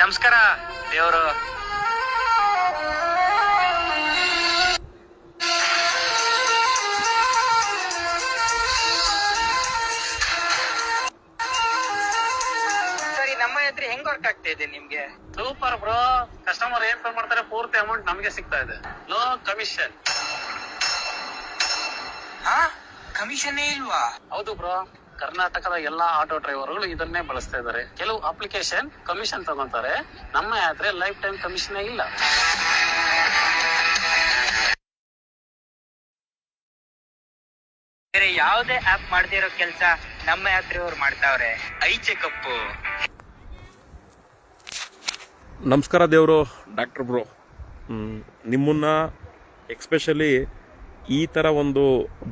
ನಮಸ್ಕಾರ ದೇವರು. ಸರಿ ನಮ್ಮ ಹತ್ರ ಹೆಂಗ್ ವರ್ಕ್ ಆಗ್ತಾ ಇದೆ ನಿಮ್ಗೆ? ಸೂಪರ್ ಬ್ರೋ ಕಸ್ಟಮರ್ ಏನ್ ಪೇ ಮಾಡ್ತಾರೆ ಪೂರ್ತಿ ಅಮೌಂಟ್ ನಮಗೆ ಸಿಗ್ತಾ ಇದೆ. ನೋ ಕಮಿಷನ್ ಹಾ? ಕಮಿಷನ್ನೇ ಇಲ್ವಾ? ಹೌದು ಬ್ರೋ ಕರ್ನಾಟಕದ ಎಲ್ಲಾ ಆಟೋ ಡ್ರೈವರ್ಗಳು ಇದನ್ನೇ ಬಳಸ್ತಾ ಇದ್ದಾರೆ. ಕೆಲವು ಅಪ್ಲಿಕೇಶನ್ ಕಮಿಷನ್ ತಗೊಂತಾರೆ. ನಮ್ಮ ಯಾತ್ರೆ ಲೈಫ್ ಟೈಮ್ ಕಮಿಷನ್ ಇಲ್ಲ. ಬೇರೆ ಯಾವುದೇ ಆಪ್ ಮಾಡ್ತಿರೋ ಕೆಲಸ ನಮ್ಮ ಯಾತ್ರೆಯವರು ಮಾಡ್ತಾವ್ರೆ. ಐ ಚೆಕಪ್ ನಮಸ್ಕಾರ ದೇವರು ಡಾಕ್ಟರ್ ಬ್ರೋ. ನಿಮ್ಮನ್ನ ಎಕ್ಸ್ಪೆಷಲಿ ಈ ಥರ ಒಂದು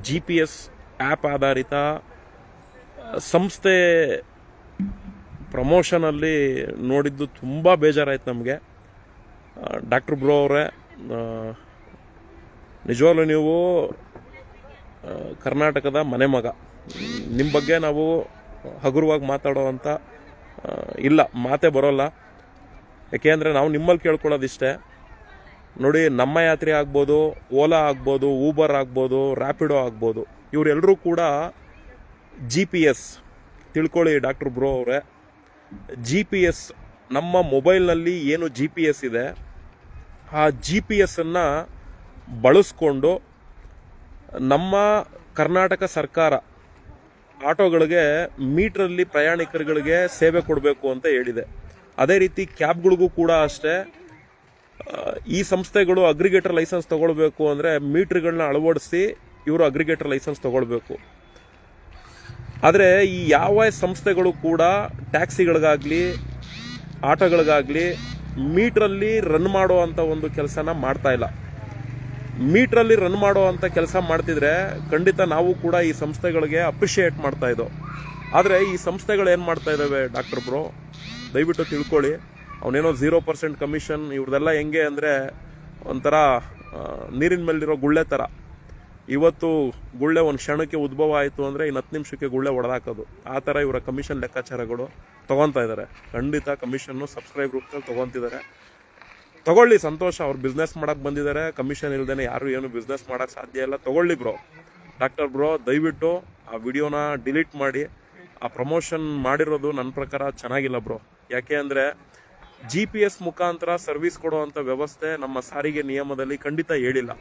ಜಿ ಪಿ ಎಸ್ ಆ್ಯಪ್ ಆಧಾರಿತ ಸಂಸ್ಥೆ ಪ್ರಮೋಷನಲ್ಲಿ ನೋಡಿದ್ದು ತುಂಬ ಬೇಜಾರಾಯ್ತು ನಮಗೆ. ಡಾಕ್ಟರ್ ಬ್ರೋ ಅವರೇ ನಿಜವಾಗ್ಲೂ ನೀವು ಕರ್ನಾಟಕದ ಮನೆ ಮಗ. ನಿಮ್ಮ ಬಗ್ಗೆ ನಾವು ಹಗುರವಾಗಿ ಮಾತಾಡೋ ಅಂತ ಇಲ್ಲ, ಮಾತೇ ಬರೋಲ್ಲ. ಯಾಕೆಂದರೆ ನಾವು ನಿಮ್ಮಲ್ಲಿ ಕೇಳ್ಕೊಳ್ಳೋದಿಷ್ಟೇ. ನೋಡಿ, ನಮ್ಮ ಯಾತ್ರೆ ಆಗ್ಬೋದು, ಓಲಾ ಆಗ್ಬೋದು ಊಬರ್ ಆಗ್ಬೋದು ರ್ಯಾಪಿಡೋ ಆಗ್ಬೋದು ಇವರೆಲ್ಲರೂ ಕೂಡ ಜಿ ಪಿ ಎಸ್ ತಿಳ್ಕೊಳ್ಳಿ ಡಾಕ್ಟರ್ ಬ್ರೋ ಅವರೇ. ಜಿ ಪಿ ಎಸ್ ನಮ್ಮ ಮೊಬೈಲ್ನಲ್ಲಿ ಏನು ಜಿ ಪಿ ಎಸ್ ಇದೆ, ಆ ಜಿ ಪಿ ಎಸ್ಸನ್ನು ಬಳಸ್ಕೊಂಡು ನಮ್ಮ ಕರ್ನಾಟಕ ಸರ್ಕಾರ ಆಟೋಗಳಿಗೆ, ಮೀಟ್ರಲ್ಲಿ ಪ್ರಯಾಣಿಕರುಗಳಿಗೆ ಸೇವೆ ಕೊಡಬೇಕು ಅಂತ ಹೇಳಿದೆ. ಅದೇ ರೀತಿ ಕ್ಯಾಬ್ಗಳಿಗೂ ಕೂಡ ಅಷ್ಟೇ. ಈ ಸಂಸ್ಥೆಗಳು ಅಗ್ರಿಗೇಟರ್ ಲೈಸೆನ್ಸ್ ತಗೊಳ್ಬೇಕು ಅಂದರೆ ಮೀಟ್ರ್ಗಳನ್ನ ಅಳವಡಿಸಿ ಇವರು ಅಗ್ರಿಗೇಟರ್ ಲೈಸೆನ್ಸ್ ತಗೊಳ್ಬೇಕು. ಆದರೆ ಈ ಯಾವ ಸಂಸ್ಥೆಗಳು ಕೂಡ ಟ್ಯಾಕ್ಸಿಗಳಿಗಾಗಲಿ, ಆಟೋಗಳಿಗಾಗಲಿ ಮೀಟ್ರಲ್ಲಿ ರನ್ ಮಾಡೋ ಅಂಥ ಒಂದು ಕೆಲಸನ ಮಾಡ್ತಾ ಇಲ್ಲ. ಮೀಟ್ರಲ್ಲಿ ರನ್ ಮಾಡೋ ಅಂಥ ಕೆಲಸ ಮಾಡ್ತಿದ್ರೆ ಖಂಡಿತ ನಾವು ಕೂಡ ಈ ಸಂಸ್ಥೆಗಳಿಗೆ ಅಪ್ರಿಷಿಯೇಟ್ ಮಾಡ್ತಾ ಇದ್ದೋ. ಆದರೆ ಈ ಸಂಸ್ಥೆಗಳು ಏನು ಮಾಡ್ತಾ ಇದ್ದಾವೆ ಡಾಕ್ಟರ್ ಬ್ರೋ? ದಯವಿಟ್ಟು ತಿಳ್ಕೊಳ್ಳಿ. ಅವನೇನೋ ಝೀರೋ ಪರ್ಸೆಂಟ್ ಕಮಿಷನ್ ಇವ್ರದೆಲ್ಲ ಹೆಂಗೆ ಅಂದರೆ ಒಂಥರ ನೀರಿನ ಮೇಲಿರೋ ಗುಳ್ಳೆ ಥರ ಇವತ್ತು ಗುಳ್ಳೆ ಒಂದು ಕ್ಷಣಕ್ಕೆ ಉದ್ಭವ ಆಯಿತು ಅಂದರೆ ಇನ್ನು ಹತ್ತು ನಿಮಿಷಕ್ಕೆ ಗುಳ್ಳೆ ಹೊಡೆದಾಕೋದು ಆ ಥರ ಇವರ ಕಮಿಷನ್ ಲೆಕ್ಕಾಚಾರಗಳು ತೊಗೊತಾ ಇದ್ದಾರೆ ಖಂಡಿತ ಕಮಿಷನ್ನು ಸಬ್ಸ್ಕ್ರೈಬ್ ರೂಪದಲ್ಲಿ ತೊಗೊತಿದ್ದಾರೆ ತಗೊಳ್ಳಿ ಸಂತೋಷ, ಅವ್ರು ಬಿಸ್ನೆಸ್ ಮಾಡೋಕ್ಕೆ ಬಂದಿದ್ದಾರೆ ಕಮಿಷನ್ ಇಲ್ಲದೇ ಯಾರು ಏನು ಬಿಸ್ನೆಸ್ ಮಾಡೋಕ್ಕೆ ಸಾಧ್ಯ ಇಲ್ಲ. ತಗೊಳ್ಳಿ ಬ್ರೋ ಡಾಕ್ಟರ್ ಬ್ರೋ ದಯವಿಟ್ಟು ಆ ವಿಡಿಯೋನ ಡಿಲೀಟ್ ಮಾಡಿ. ಆ ಪ್ರಮೋಷನ್ ಮಾಡಿರೋದು ನನ್ನ ಪ್ರಕಾರ ಚೆನ್ನಾಗಿಲ್ಲ ಬ್ರೋ ಯಾಕೆ ಅಂದರೆ ಜಿ ಪಿ ಎಸ್ ಮುಖಾಂತರ ಸರ್ವಿಸ್ ಕೊಡುವಂಥ ವ್ಯವಸ್ಥೆ ನಮ್ಮ ಸಾರಿಗೆ ನಿಯಮದಲ್ಲಿ ಖಂಡಿತ ಹೇಳಿಲ್ಲ.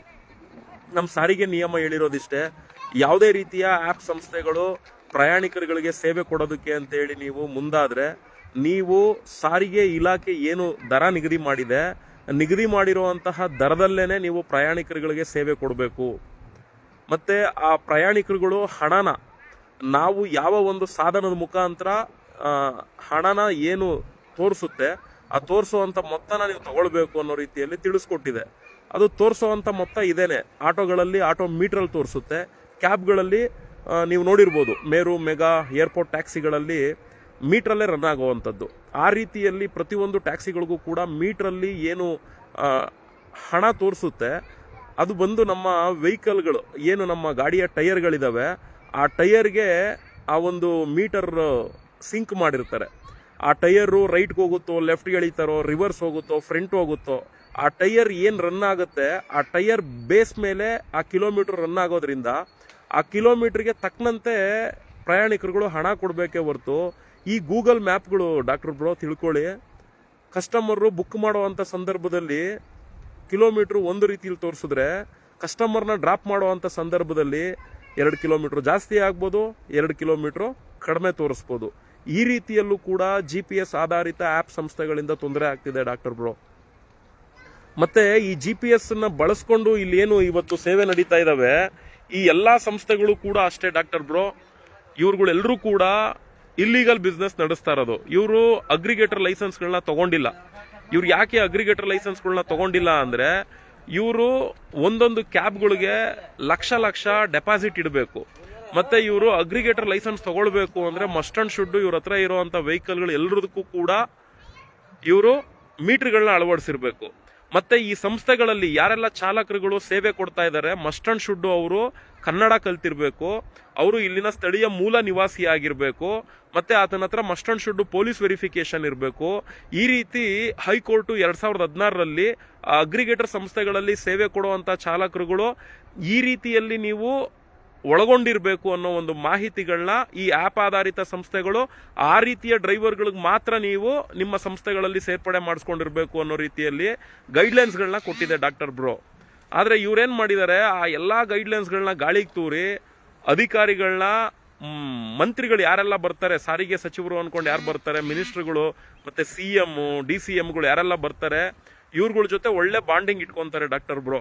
ನಮ್ಮ ಸಾರಿಗೆ ನಿಯಮ ಹೇಳಿರೋದಿಷ್ಟೇ, ಯಾವುದೇ ರೀತಿಯ ಆ್ಯಪ್ ಸಂಸ್ಥೆಗಳು ಪ್ರಯಾಣಿಕರುಗಳಿಗೆ ಸೇವೆ ಕೊಡೋದಕ್ಕೆ ಅಂತೇಳಿ ನೀವು ಮುಂದಾದರೆ, ನೀವು ಸಾರಿಗೆ ಇಲಾಖೆ ಏನು ದರ ನಿಗದಿ ಮಾಡಿದೆ, ನಿಗದಿ ಮಾಡಿರುವಂತಹ ದರದಲ್ಲೇ ನೀವು ಪ್ರಯಾಣಿಕರುಗಳಿಗೆ ಸೇವೆ ಕೊಡಬೇಕು. ಮತ್ತು ಆ ಪ್ರಯಾಣಿಕರುಗಳು ಹಣನ, ನಾವು ಯಾವ ಒಂದು ಸಾಧನದ ಮುಖಾಂತರ ಹಣನ ಏನು ತೋರಿಸುತ್ತೆ, ಆ ತೋರಿಸುವಂಥ ಮೊತ್ತನ ನೀವು ತಗೊಳ್ಬೇಕು ಅನ್ನೋ ರೀತಿಯಲ್ಲಿ ತಿಳಿಸ್ಕೊಟ್ಟಿದೆ. ಅದು ತೋರಿಸೋವಂಥ ಮೊತ್ತ ಇದೇನೆ. ಆಟೋಗಳಲ್ಲಿ ಆಟೋ ಮೀಟ್ರಲ್ಲಿ ತೋರಿಸುತ್ತೆ. ಕ್ಯಾಬ್ಗಳಲ್ಲಿ ನೀವು ನೋಡಿರ್ಬೋದು, ಮೇರು, ಮೆಗಾ, ಏರ್ಪೋರ್ಟ್ ಟ್ಯಾಕ್ಸಿಗಳಲ್ಲಿ ಮೀಟ್ರಲ್ಲೇ ರನ್ ಆಗುವಂಥದ್ದು. ಆ ರೀತಿಯಲ್ಲಿ ಪ್ರತಿಯೊಂದು ಟ್ಯಾಕ್ಸಿಗಳಿಗೂ ಕೂಡ ಮೀಟ್ರಲ್ಲಿ ಏನು ಹಣ ತೋರಿಸುತ್ತೆ. ಅದು ಬಂದು ನಮ್ಮ ವೆಹಿಕಲ್ಗಳು, ಏನು ನಮ್ಮ ಗಾಡಿಯ ಟೈರ್ಗಳಿದ್ದಾವೆ ಆ ಟೈಯರ್ಗೆ ಆ ಒಂದು ಮೀಟರ್ ಸಿಂಕ್ ಮಾಡಿರ್ತಾರೆ. ಆ ಟೈರು ರೈಟ್ಗೆ ಹೋಗುತ್ತೋ, ಲೆಫ್ಟ್ಗೆ ಎಳಿತಾರೋ, ರಿವರ್ಸ್ ಹೋಗುತ್ತೋ, ಫ್ರಂಟ್ ಹೋಗುತ್ತೋ ಆ ಟೈಯರ್ ಏನು ರನ್ ಆಗುತ್ತೆ, ಆ ಟೈಯರ್ ಬೇಸ್ ಮೇಲೆ ಆ ಕಿಲೋಮೀಟ್ರ್ ರನ್ ಆಗೋದ್ರಿಂದ ಆ ಕಿಲೋಮೀಟ್ರಿಗೆ ತಕ್ಕನಂತೆ ಪ್ರಯಾಣಿಕರುಗಳು ಹಣ ಕೊಡಬೇಕೇ ಹೊರತು, ಈ ಗೂಗಲ್ ಮ್ಯಾಪ್ಗಳು ಡಾಕ್ಟರ್ ಬ್ರೋ ತಿಳ್ಕೊಳ್ಳಿ. ಕಸ್ಟಮರು ಬುಕ್ ಮಾಡುವಂಥ ಸಂದರ್ಭದಲ್ಲಿ ಕಿಲೋಮೀಟ್ರ್ ಒಂದು ರೀತಿಯಲ್ಲಿ ತೋರಿಸಿದ್ರೆ ಕಸ್ಟಮರ್ನ ಡ್ರಾಪ್ ಮಾಡುವಂಥ ಸಂದರ್ಭದಲ್ಲಿ ಎರಡು ಕಿಲೋಮೀಟ್ರ್ ಜಾಸ್ತಿ ಆಗ್ಬೋದು, ಎರಡು ಕಿಲೋಮೀಟ್ರು ಕಡಿಮೆ ತೋರಿಸ್ಬೋದು. ಈ ರೀತಿಯಲ್ಲೂ ಕೂಡ ಜಿ ಪಿ ಎಸ್ ಆಧಾರಿತ ಆ್ಯಪ್ ಸಂಸ್ಥೆಗಳಿಂದ ತೊಂದರೆ ಆಗ್ತಿದೆ ಡಾಕ್ಟರ್ ಬ್ರೋ ಮತ್ತೆ ಈ ಜಿ ಪಿ ಎಸ್ನ ಬಳಸ್ಕೊಂಡು ಇಲ್ಲಿ ಏನು ಇವತ್ತು ಸೇವೆ ನಡೀತಾ ಇದಾವೆ, ಈ ಎಲ್ಲಾ ಸಂಸ್ಥೆಗಳು ಕೂಡ ಅಷ್ಟೇ ಡಾಕ್ಟರ್ ಬ್ರೋ. ಇವ್ರುಗಳೆಲ್ಲರೂ ಕೂಡ ಇಲ್ಲೀಗಲ್ ಬಿಸ್ನೆಸ್ ನಡೆಸ್ತಾ ಇರೋದು. ಇವರು ಅಗ್ರಿಗೇಟರ್ ಲೈಸೆನ್ಸ್ಗಳನ್ನ ತಗೊಂಡಿಲ್ಲ. ಇವ್ರು ಯಾಕೆ ಅಗ್ರಿಗೇಟರ್ ಲೈಸೆನ್ಸ್ಗಳನ್ನ ತಗೊಂಡಿಲ್ಲ ಅಂದ್ರೆ, ಇವರು ಒಂದೊಂದು ಕ್ಯಾಬ್ಗಳಿಗೆ ಲಕ್ಷ ಲಕ್ಷ ಡೆಪಾಸಿಟ್ ಇಡಬೇಕು. ಮತ್ತೆ ಇವರು ಅಗ್ರಿಗೇಟರ್ ಲೈಸೆನ್ಸ್ ತಗೊಳ್ಬೇಕು ಅಂದ್ರೆ ಮಸ್ಟ್ ಅಂಡ್ ಶುಡ್ ಇವ್ರ ಹತ್ರ ಇರುವಂತ ವೆಹಿಕಲ್ಗಳು ಎಲ್ಲದಕ್ಕೂ ಕೂಡ ಇವರು ಮೀಟ್ರ್ಗಳನ್ನ ಅಳವಡಿಸಿರ್ಬೇಕು. ಮತ್ತೆ ಈ ಸಂಸ್ಥೆಗಳಲ್ಲಿ ಯಾರೆಲ್ಲ ಚಾಲಕರುಗಳು ಸೇವೆ ಕೊಡ್ತಾ ಇದ್ದಾರೆ ಮಸ್ಟ್ ಅಂಡ್ ಶುಡ್ ಅವರು ಕನ್ನಡ ಕಲ್ತಿರ್ಬೇಕು, ಅವರು ಇಲ್ಲಿನ ಸ್ಥಳೀಯ ಮೂಲ ನಿವಾಸಿ ಆಗಿರ್ಬೇಕು, ಮತ್ತೆ ಆತನ ಹತ್ರ must and should police verification ಇರಬೇಕು. ಈ ರೀತಿ ಹೈಕೋರ್ಟ್ ಎರಡ್ ಸಾವಿರದ ಹದಿನಾರರಲ್ಲಿ ಅಗ್ರಿಗೇಟರ್ ಸಂಸ್ಥೆಗಳಲ್ಲಿ ಸೇವೆ ಕೊಡುವಂತ ಚಾಲಕರುಗಳು ಈ ರೀತಿಯಲ್ಲಿ ನೀವು ಒಳಗೊಂಡಿರಬೇಕು ಅನ್ನೋ ಒಂದು ಮಾಹಿತಿಗಳನ್ನ ಈ ಆ್ಯಪ್ ಆಧಾರಿತ ಸಂಸ್ಥೆಗಳು ಆ ರೀತಿಯ ಡ್ರೈವರ್ಗಳಿಗೆ ಮಾತ್ರ ನೀವು ನಿಮ್ಮ ಸಂಸ್ಥೆಗಳಲ್ಲಿ ಸೇರ್ಪಡೆ ಮಾಡಿಸ್ಕೊಂಡಿರಬೇಕು ಅನ್ನೋ ರೀತಿಯಲ್ಲಿ ಗೈಡ್ಲೈನ್ಸ್ಗಳನ್ನ ಕೊಟ್ಟಿದೆ ಡಾಕ್ಟರ್ ಬ್ರೋ. ಆದರೆ ಇವ್ರೇನು ಮಾಡಿದ್ದಾರೆ ಆ ಎಲ್ಲ ಗೈಡ್ಲೈನ್ಸ್ಗಳನ್ನ ಗಾಳಿಗೆ ತೂರಿ ಅಧಿಕಾರಿಗಳನ್ನ ಮಂತ್ರಿಗಳು ಯಾರೆಲ್ಲ ಬರ್ತಾರೆ? ಸಾರಿಗೆ ಸಚಿವರು ಅಂದ್ಕೊಂಡು ಯಾರು ಬರ್ತಾರೆ? ಮಿನಿಸ್ಟ್ರುಗಳು ಮತ್ತು ಸಿ ಎಮ್ಮು, ಡಿ ಸಿ ಎಮ್ಗಳು ಯಾರೆಲ್ಲ ಬರ್ತಾರೆ? ಇವ್ರಗಳ ಜೊತೆ ಒಳ್ಳೆ ಬಾಂಡಿಂಗ್ ಇಟ್ಕೊತಾರೆ ಡಾಕ್ಟರ್ ಬ್ರೋ.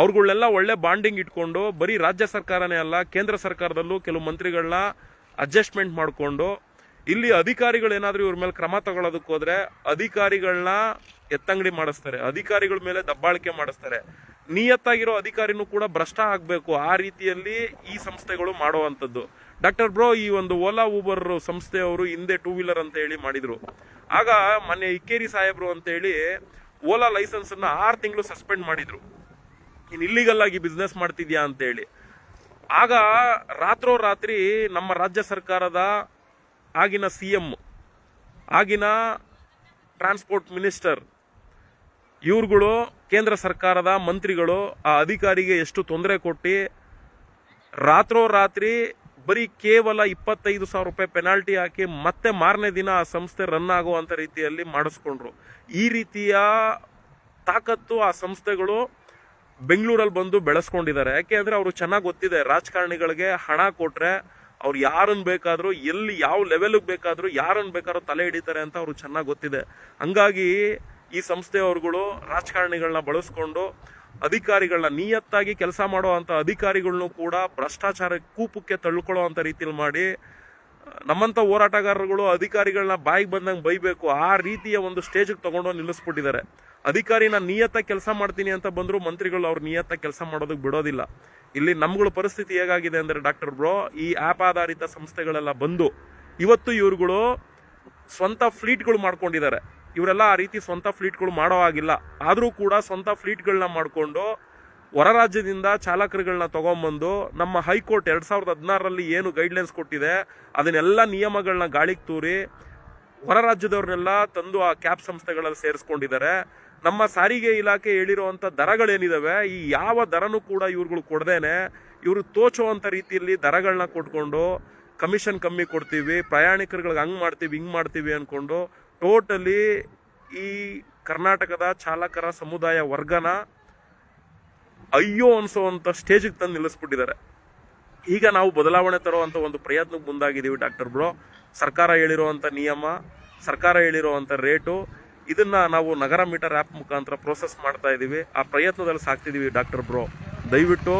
ಅವ್ರುಗಳೆಲ್ಲ ಒಳ್ಳೆ ಬಾಂಡಿಂಗ್ ಇಟ್ಕೊಂಡು ಬರೀ ರಾಜ್ಯ ಸರ್ಕಾರನೇ ಅಲ್ಲ, ಕೇಂದ್ರ ಸರ್ಕಾರದಲ್ಲೂ ಕೆಲವು ಮಂತ್ರಿಗಳನ್ನ ಅಡ್ಜಸ್ಟ್ಮೆಂಟ್ ಮಾಡಿಕೊಂಡು ಇಲ್ಲಿ ಅಧಿಕಾರಿಗಳು ಏನಾದರೂ ಇವ್ರ ಮೇಲೆ ಕ್ರಮ ತಗೊಳ್ಳೋದಕ್ಕೆ ಹೋದ್ರೆ ಅಧಿಕಾರಿಗಳನ್ನ ಎತ್ತಂಗಡಿ ಮಾಡಿಸ್ತಾರೆ, ಅಧಿಕಾರಿಗಳ ಮೇಲೆ ದಬ್ಬಾಳಿಕೆ ಮಾಡಿಸ್ತಾರೆ. ನಿಯತ್ತಾಗಿರೋ ಅಧಿಕಾರಿನೂ ಕೂಡ ಭ್ರಷ್ಟ ಆಗಬೇಕು ಆ ರೀತಿಯಲ್ಲಿ ಈ ಸಂಸ್ಥೆಗಳು ಮಾಡುವಂಥದ್ದು. ಡಾಕ್ಟರ್ ಬ್ರೋ, ಈ ಒಂದು ಓಲಾ ಊಬರ್ ಸಂಸ್ಥೆಯವರು ಹಿಂದೆ ಟೂ ವೀಲರ್ ಅಂತ ಹೇಳಿ ಮಾಡಿದ್ರು. ಆಗ ಮೊನ್ನೆ ಇಕ್ಕೇರಿ ಸಾಹೇಬ್ರು ಅಂತ ಹೇಳಿ ಓಲಾ ಲೈಸೆನ್ಸನ್ನು ಆರು ತಿಂಗಳು ಸಸ್ಪೆಂಡ್ ಮಾಡಿದ್ರು. ನೀನ್ ಇಲ್ಲಿಗಲ್ ಆಗಿ ಬಿಸ್ನೆಸ್ ಮಾಡ್ತಿದ್ಯಾ ಅಂತ ಹೇಳಿ ಆಗ ರಾತ್ರೋರಾತ್ರಿ ನಮ್ಮ ರಾಜ್ಯ ಸರ್ಕಾರದ ಆಗಿನ ಸಿ ಎಂ ಆಗಿನ ಟ್ರಾನ್ಸ್ಪೋರ್ಟ್ ಮಿನಿಸ್ಟರ್ ಇವ್ರುಗಳು, ಕೇಂದ್ರ ಸರ್ಕಾರದ ಮಂತ್ರಿಗಳು ಆ ಅಧಿಕಾರಿಗೆ ಎಷ್ಟು ತೊಂದರೆ ಕೊಟ್ಟು ರಾತ್ರೋರಾತ್ರಿ ಬರೀ ಕೇವಲ ಇಪ್ಪತ್ತೈದು ಸಾವಿರ ರೂಪಾಯಿ ಪೆನಾಲ್ಟಿ ಹಾಕಿ ಮತ್ತೆ ಮಾರನೇ ದಿನ ಆ ಸಂಸ್ಥೆ ರನ್ ಆಗುವಂಥ ರೀತಿಯಲ್ಲಿ ಮಾಡಿಸ್ಕೊಂಡ್ರು. ಈ ರೀತಿಯ ತಾಕತ್ತು ಆ ಸಂಸ್ಥೆಗಳು ಬೆಂಗಳೂರಲ್ಲಿ ಬಂದು ಬೆಳೆಸ್ಕೊಂಡಿದ್ದಾರೆ. ಯಾಕೆ ಅಂದರೆ ಅವರು ಚೆನ್ನಾಗಿ ಗೊತ್ತಿದೆ. ರಾಜಕಾರಣಿಗಳಿಗೆ ಹಣ ಕೊಟ್ಟರೆ ಅವ್ರು ಯಾರನ್ನು ಬೇಕಾದರೂ, ಎಲ್ಲಿ ಯಾವ ಲೆವೆಲ್ಗೆ ಬೇಕಾದರೂ ಯಾರನ್ನು ಬೇಕಾದ್ರೂ ತಲೆ ಹಿಡಿತಾರೆ ಅಂತ ಅವ್ರು ಚೆನ್ನಾಗಿ ಗೊತ್ತಿದೆ. ಹಂಗಾಗಿ ಈ ಸಂಸ್ಥೆಯವ್ರುಗಳು ರಾಜಕಾರಣಿಗಳನ್ನ ಬಳಸ್ಕೊಂಡು ಅಧಿಕಾರಿಗಳನ್ನ ನಿಯತ್ತಾಗಿ ಕೆಲಸ ಮಾಡುವಂತ ಅಧಿಕಾರಿಗಳನ್ನು ಕೂಡ ಭ್ರಷ್ಟಾಚಾರ ಕೂಪಕ್ಕೆ ತಳ್ಕೊಳ್ಳೋ ಅಂಥ ರೀತಿಯಲ್ಲಿ ಮಾಡಿ ನಮ್ಮಂಥ ಹೋರಾಟಗಾರರುಗಳು ಅಧಿಕಾರಿಗಳನ್ನ ಬಾಯಿಗೆ ಬಂದಂಗೆ ಬೈಬೇಕು. ಆ ರೀತಿಯ ಒಂದು ಸ್ಟೇಜಿಗೆ ತಗೊಂಡು ನಿಲ್ಲಿಸ್ಬಿಟ್ಟಿದ್ದಾರೆ. ಅಧಿಕಾರಿ ನಾನು ನಿಯತ್ತ ಕೆಲಸ ಮಾಡ್ತೀನಿ ಅಂತ ಬಂದ್ರು ಮಂತ್ರಿಗಳು ಅವ್ರು ನಿಯತ್ತ ಕೆಲಸ ಮಾಡೋದಕ್ಕೆ ಬಿಡೋದಿಲ್ಲ. ಇಲ್ಲಿ ನಮ್ಗಳ ಪರಿಸ್ಥಿತಿ ಹೇಗಾಗಿದೆ ಅಂದ್ರೆ ಡಾಕ್ಟರ್ ಬ್ರೋ, ಈ ಆಪ್ ಆಧಾರಿತ ಸಂಸ್ಥೆಗಳೆಲ್ಲ ಬಂದು ಇವತ್ತು ಇವ್ರುಗಳು ಸ್ವಂತ ಫ್ಲೀಟ್ಗಳು ಮಾಡ್ಕೊಂಡಿದ್ದಾರೆ. ಇವರೆಲ್ಲ ಆ ರೀತಿ ಸ್ವಂತ ಫ್ಲೀಟ್ಗಳು ಮಾಡೋ ಆಗಿಲ್ಲ ಆದರೂ ಕೂಡ ಸ್ವಂತ ಫ್ಲೀಟ್ಗಳನ್ನ ಮಾಡಿಕೊಂಡು ಹೊರ ರಾಜ್ಯದಿಂದ ಚಾಲಕರುಗಳನ್ನ ತಗೊಂಬಂದು ನಮ್ಮ ಹೈಕೋರ್ಟ್ ಎರಡು ಸಾವಿರದ ಹದಿನಾರರಲ್ಲಿ ಏನು ಗೈಡ್ಲೈನ್ಸ್ ಕೊಟ್ಟಿದೆ, ಅದನ್ನೆಲ್ಲ ನಿಯಮಗಳನ್ನ ಗಾಳಿಗೆ ತೂರಿ ಹೊರ ರಾಜ್ಯದವ್ರನ್ನೆಲ್ಲ ತಂದು ಆ ಕ್ಯಾಬ್ ಸಂಸ್ಥೆಗಳಲ್ಲಿ ಸೇರಿಸ್ಕೊಂಡಿದ್ದಾರೆ. ನಮ್ಮ ಸಾರಿಗೆ ಇಲಾಖೆ ಹೇಳಿರುವಂಥ ದರಗಳೇನಿದಾವೆ, ಈ ಯಾವ ದರನೂ ಕೂಡ ಇವ್ರುಗಳು ಕೊಡ್ದೇನೆ. ಇವರು ತೋಚುವಂಥ ರೀತಿಯಲ್ಲಿ ದರಗಳನ್ನ ಕೊಟ್ಕೊಂಡು, ಕಮಿಷನ್ ಕಮ್ಮಿ ಕೊಡ್ತೀವಿ, ಪ್ರಯಾಣಿಕರುಗಳಿಗೆ ಹಂಗ್ ಮಾಡ್ತೀವಿ, ಹಿಂಗ್ ಮಾಡ್ತೀವಿ ಅನ್ಕೊಂಡು, ಟೋಟಲಿ ಈ ಕರ್ನಾಟಕದ ಚಾಲಕರ ಸಮುದಾಯ ವರ್ಗನ ಅಯ್ಯೋ ಅನಿಸೋವಂಥ ಸ್ಟೇಜಿಗೆ ತಂದು ನಿಲ್ಲಿಸ್ಬಿಟ್ಟಿದ್ದಾರೆ. ಈಗ ನಾವು ಬದಲಾವಣೆ ತರುವಂಥ ಒಂದು ಪ್ರಯತ್ನಕ್ಕೆ ಮುಂದಾಗಿದ್ದೀವಿ ಡಾಕ್ಟರ್ ಬ್ರೋ. ಸರ್ಕಾರ ಹೇಳಿರುವಂಥ ನಿಯಮ, ಸರ್ಕಾರ ಹೇಳಿರುವಂಥ ರೇಟು ಇದನ್ನ ನಾವು ನಗರ ಮೀಟರ್ ಆ್ಯಪ್ ಮುಖಾಂತರ ಪ್ರೋಸೆಸ್ ಮಾಡ್ತಾ ಇದ್ದೀವಿ ಆ ಪ್ರಯತ್ನದಲ್ಲಿ ಸಾಕ್ತಿದ್ದೀವಿ ಡಾಕ್ಟರ್ ಬ್ರೋ. ದಯವಿಟ್ಟು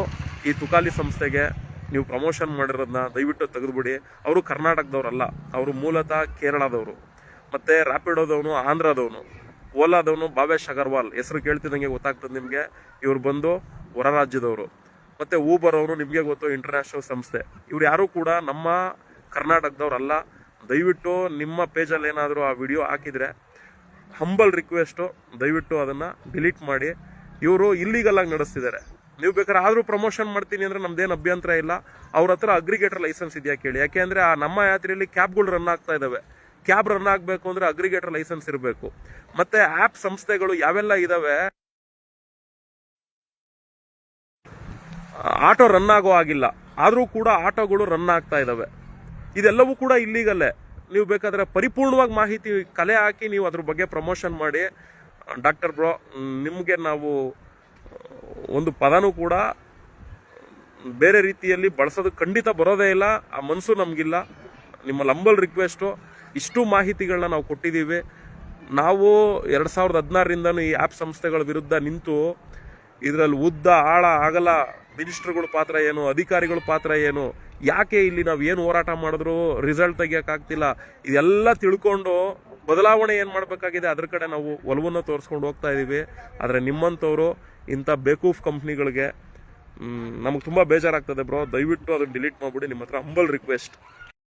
ಈ ತುಕಾಲಿ ಸಂಸ್ಥೆಗೆ ನೀವು ಪ್ರಮೋಷನ್ ಮಾಡಿರೋದನ್ನ ದಯವಿಟ್ಟು ತೆಗೆದುಬಿಡಿ. ಅವರು ಕರ್ನಾಟಕದವ್ರಲ್ಲ, ಅವರು ಮೂಲತಃ ಕೇರಳದವರು. ಮತ್ತು ರ್ಯಾಪಿಡೋದವನು ಆಂಧ್ರದವನು, ಓಲಾದವನು ಭಾವೇಶ್ ಅಗರ್ವಾಲ್ ಹೆಸರು ಕೇಳ್ತಿದ್ದಂಗೆ ಗೊತ್ತಾಗ್ತದೆ ನಿಮಗೆ. ಇವ್ರು ಬಂದು ಹೊರ ರಾಜ್ಯದವರು. ಮತ್ತು ಊಬರ್ ಅವರು ನಿಮಗೆ ಗೊತ್ತು ಇಂಟರ್ನ್ಯಾಷನಲ್ ಸಂಸ್ಥೆ. ಇವ್ರು ಯಾರು ಕೂಡ ನಮ್ಮ ಕರ್ನಾಟಕದವ್ರಲ್ಲ. ದಯವಿಟ್ಟು ನಿಮ್ಮ ಪೇಜಲ್ಲಿ ಏನಾದರೂ ಆ ವಿಡಿಯೋ ಹಾಕಿದ್ರೆ ಹಂಬಲ್ ರಿಕ್ವೆಸ್ಟು ದಯವಿಟ್ಟು ಅದನ್ನ ಡಿಲೀಟ್ ಮಾಡಿ. ಇವರು ಇಲ್ಲಿಗಲ್ ನಡೆಸ್ತಿದ್ದಾರೆ. ನೀವು ಬೇಕಾದ್ರೆ ಆದರೂ ಪ್ರಮೋಷನ್ ಮಾಡ್ತೀನಿ ಅಂದ್ರೆ ನಮ್ದೇನು ಅಭ್ಯಂತರ ಇಲ್ಲ. ಅವ್ರ ಹತ್ರ ಅಗ್ರಿಗೇಟರ್ ಲೈಸೆನ್ಸ್ ಇದೆಯಾ ಕೇಳಿ. ಯಾಕೆಂದ್ರೆ ಆ ನಮ್ಮ ಯಾತ್ರೆಯಲ್ಲಿ ಕ್ಯಾಬ್ಗಳು ರನ್ ಆಗ್ತಾ ಇದ್ದಾವೆ ಕ್ಯಾಬ್ ರನ್ ಆಗಬೇಕು ಅಂದ್ರೆ ಅಗ್ರಿಗೇಟರ್ ಲೈಸೆನ್ಸ್ ಇರಬೇಕು. ಮತ್ತೆ ಆಪ್ ಸಂಸ್ಥೆಗಳು ಯಾವೆಲ್ಲ ಇದ್ದಾವೆ ಆಟೋ ರನ್ ಆಗೋ ಆಗಿಲ್ಲ ಆದರೂ ಕೂಡ ಆಟೋಗಳು ರನ್ ಆಗ್ತಾ ಇದಾವೆ. ಇದೆಲ್ಲವೂ ಕೂಡ ಇಲ್ಲಿಗಲ್ಲೇ ನೀವು ಬೇಕಾದ್ರೆ ಪರಿಪೂರ್ಣವಾಗಿ ಮಾಹಿತಿ ಕಲೆ ಹಾಕಿ ನೀವು ಅದ್ರ ಬಗ್ಗೆ ಪ್ರಮೋಷನ್ ಮಾಡಿ. ಡಾಕ್ಟರ್ ಬ್ರೋ ನಿಮಗೆ ನಾವು ಒಂದು ಪದನೂ ಕೂಡ ಬೇರೆ ರೀತಿಯಲ್ಲಿ ಬಳಸೋದು ಖಂಡಿತ ಬರೋದೇ ಇಲ್ಲ. ಆ ಮನಸ್ಸು ನಮಗಿಲ್ಲ. ನಿಮ್ಮ ಲಂಬಲ್ ರಿಕ್ವೆಸ್ಟು ಇಷ್ಟು ಮಾಹಿತಿಗಳನ್ನ ನಾವು ಕೊಟ್ಟಿದ್ದೀವಿ. ನಾವು ಎರಡು ಸಾವಿರದ ಹದಿನಾರರಿಂದನೂ ಈ ಆ್ಯಪ್ ಸಂಸ್ಥೆಗಳ ವಿರುದ್ಧ ನಿಂತು ಇದರಲ್ಲಿ ಉದ್ದ, ಆಳ ಆಗಲ ಮಿನಿಸ್ಟರ್ಗಳ ಪಾತ್ರ ಏನು, ಅಧಿಕಾರಿಗಳ ಪಾತ್ರ ಏನು ಯಾಕೆ ಇಲ್ಲಿ ನಾವು ಏನು ಹೋರಾಟ ಮಾಡಿದ್ರು ರಿಸಲ್ಟ್ ತೆಗಿಯೋಕ್ಕಾಗ್ತಿಲ್ಲ ಇದೆಲ್ಲ ತಿಳ್ಕೊಂಡು ಬದಲಾವಣೆ ಏನು ಮಾಡಬೇಕಾಗಿದೆ? ಅದ್ರ ಕಡೆ ನಾವು ಒಲವನ್ನು ತೋರಿಸ್ಕೊಂಡು ಹೋಗ್ತಾ ಇದ್ದೀವಿ ಆದರೆ ನಿಮ್ಮಂಥವ್ರು ಇಂಥ ಬೇಕೂಫ್ ಕಂಪ್ನಿಗಳಿಗೆ ನಮಗೆ ತುಂಬ ಬೇಜಾರಾಗ್ತದೆ ಬ್ರೋ ದಯವಿಟ್ಟು ಅದನ್ನು ಡಿಲೀಟ್ ಮಾಡಿಬಿಡಿ. ನಿಮ್ಮ ಹತ್ರ ಹಂಬಲ್ ರಿಕ್ವೆಸ್ಟ್